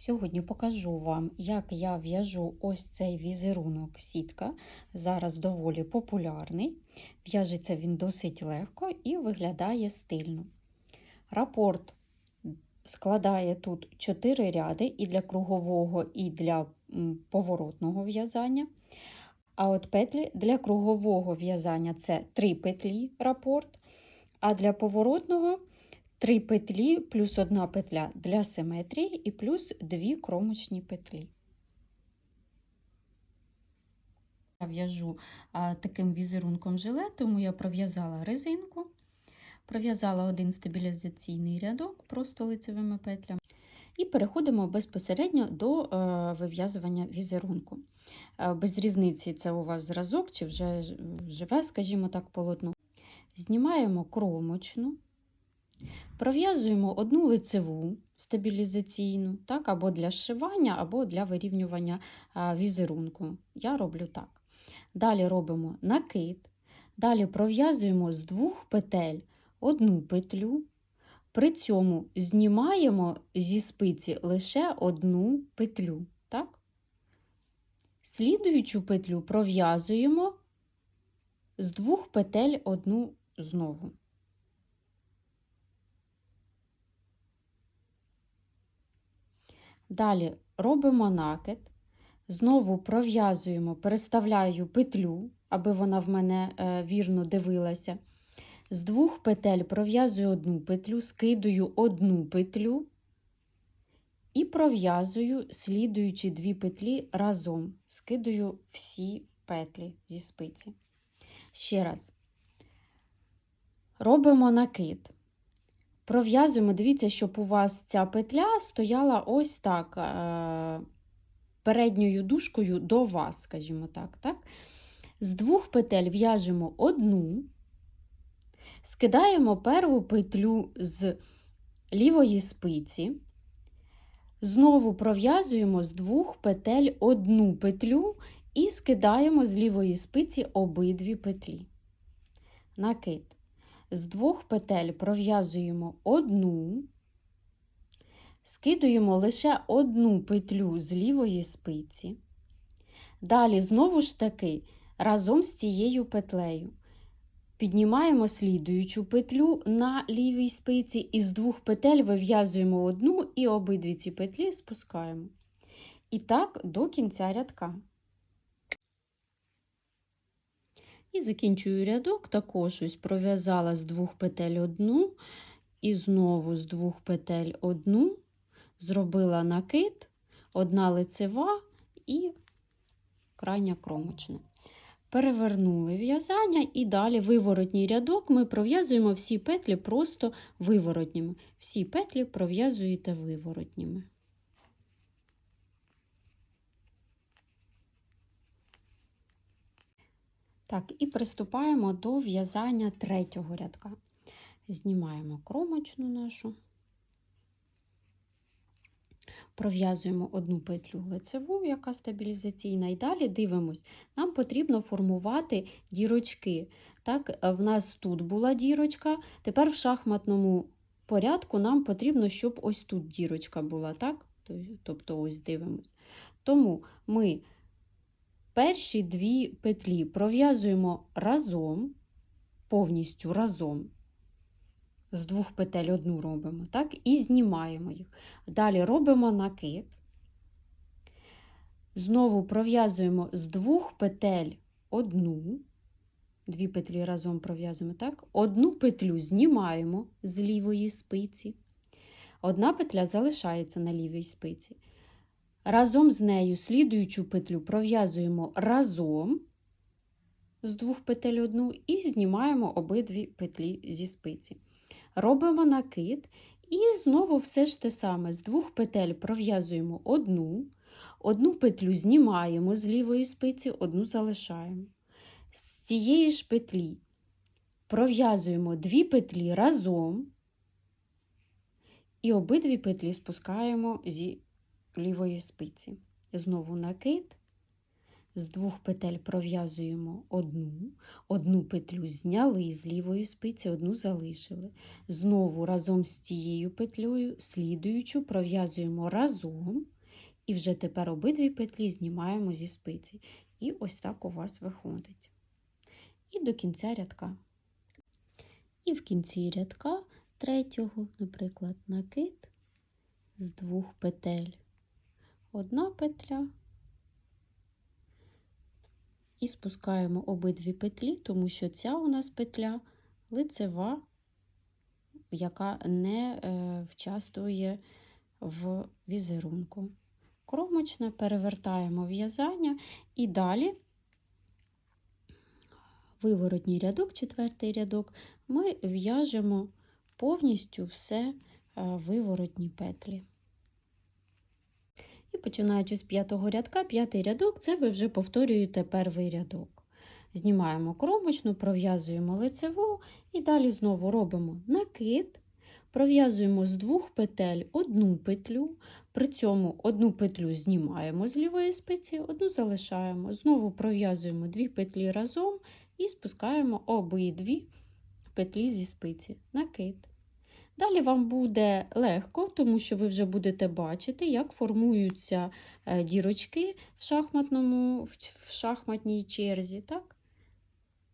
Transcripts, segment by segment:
Сьогодні покажу вам, як я в'яжу ось цей візерунок сітка. Зараз доволі популярний. В'яжеться він досить легко і виглядає стильно. Рапорт складає тут 4 ряди і для кругового, і для поворотного в'язання. А от петлі для кругового в'язання це 3 петлі рапорт, а для поворотного 3 петлі плюс 1 петля для симетрії і плюс 2 кромочні петлі. Я в'яжу таким візерунком жилет, тому я пров'язала резинку, пров'язала один стабілізаційний рядок просто лицевими петлями. І переходимо безпосередньо до е, вив'язування візерунку. Е, без різниці, це у вас зразок чи вже живе, скажімо так, полотно. Знімаємо кромочну, пров'язуємо одну лицеву стабілізаційну, так, або для зшивання, або для вирівнювання візерунку. Я роблю так. Далі робимо накид, далі пров'язуємо з двох петель одну петлю. При цьому знімаємо зі спиці лише одну петлю. Так? Слідуючу петлю пров'язуємо з двох петель одну знову. Далі робимо накид, знову пров'язуємо, переставляю петлю, аби вона в мене е, вірно дивилася. З двох петель пров'язую одну петлю, скидую одну петлю і пров'язую слідуючі дві петлі разом, скидую всі петлі зі спиці. Ще раз. Робимо накид. Пров'язуємо, дивіться, щоб у вас ця петля стояла ось так, е, передньою дужкою до вас, скажімо так. так? З двох петель в'яжемо одну. Скидаємо перву петлю з лівої спиці, знову пров'язуємо з двох петель одну петлю і скидаємо з лівої спиці обидві петлі. Накид. З двох петель пров'язуємо одну, скидуємо лише одну петлю з лівої спиці. Далі, знову ж таки, разом з цією петлею. Піднімаємо слідуючу петлю на лівій спиці і з двох петель вив'язуємо одну і обидві ці петлі спускаємо. І так до кінця рядка. І закінчую рядок, також ось пров'язала з двох петель одну, і знову з двох петель одну, зробила накид, одна лицева і крайня кромочна. Перевернули в'язання і далі виворотній рядок ми пров'язуємо всі петлі просто виворотніми. Всі петлі пров'язуєте виворотніми. Так, і приступаємо до в'язання третього рядка. Знімаємо кромочну нашу. Пров'язуємо одну петлю лицеву, яка стабілізаційна, і далі дивимось, нам потрібно формувати дірочки. Так, В нас тут була дірочка, тепер в шахматному порядку нам потрібно, щоб ось тут дірочка була. так? Тобто ось дивимось. Тому ми перші дві петлі пров'язуємо разом, повністю разом з двох петель одну робимо, так, і знімаємо їх. Далі робимо накид. Знову пров'язуємо з двох петель одну, дві петлі разом пров'язуємо, так, одну петлю знімаємо з лівої спиці, одна петля залишається на лівій спиці. Разом з нею слідуючу петлю пров'язуємо разом з двох петель одну і знімаємо обидві петлі зі спиці. Робимо накид і знову все ж те саме. З двох петель пров'язуємо одну, одну петлю знімаємо з лівої спиці, одну залишаємо. З цієї ж петлі пров'язуємо дві петлі разом і обидві петлі спускаємо зі лівої спиці. Знову накид, з двох петель пров'язуємо одну, одну петлю зняли з лівої спиці, одну залишили. Знову разом з цією петлею, слідуючу пров'язуємо разом, і вже тепер обидві петлі знімаємо зі спиці. І ось так у вас виходить. І до кінця рядка. І в кінці рядка третього, наприклад, накид з двох петель. Одна петля і спускаємо обидві петлі, тому що ця у нас петля лицева, яка не е, вчаствує в візерунку. Кромочна перевертаємо в'язання і далі виворотній рядок, четвертий рядок, ми в'яжемо повністю все е, виворотні петлі. І починаючи з п'ятого рядка, п'ятий рядок це ви вже повторюєте перший рядок. Знімаємо кромочну, пров'язуємо лицеву і далі знову робимо накид, пров'язуємо з двох петель одну петлю, при цьому одну петлю знімаємо з лівої спиці, одну залишаємо. Знову пров'язуємо дві петлі разом і спускаємо обидві петлі зі спиці. Накид. Далі вам буде легко, тому що ви вже будете бачити, як формуються е, дірочки в, шахматному, в шахматній черзі. Так?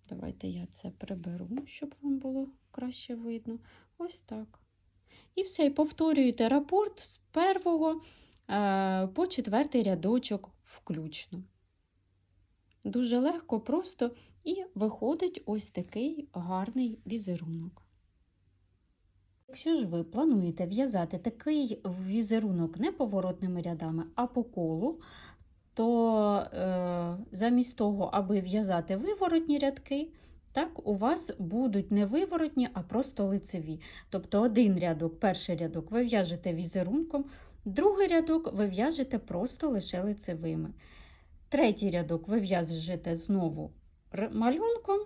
Давайте я це приберу, щоб вам було краще видно. Ось так. І все, і повторюєте рапорт з першого е, по четвертий рядочок включно. Дуже легко, просто і виходить ось такий гарний візерунок. Якщо ж ви плануєте в'язати такий візерунок не поворотними рядами, а по колу, то е, замість того, аби в'язати виворотні рядки, так, у вас будуть не виворотні, а просто лицеві. Тобто один рядок, перший рядок ви в'яжете візерунком, другий рядок ви в'яжете просто лише лицевими. Третій рядок ви в'яжете знову малюнком,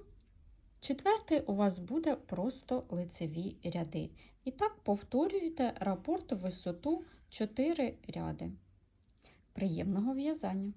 четвертий у вас буде просто лицеві ряди. І так повторюєте рапорт в висоту 4 ряди. Приємного в'язання!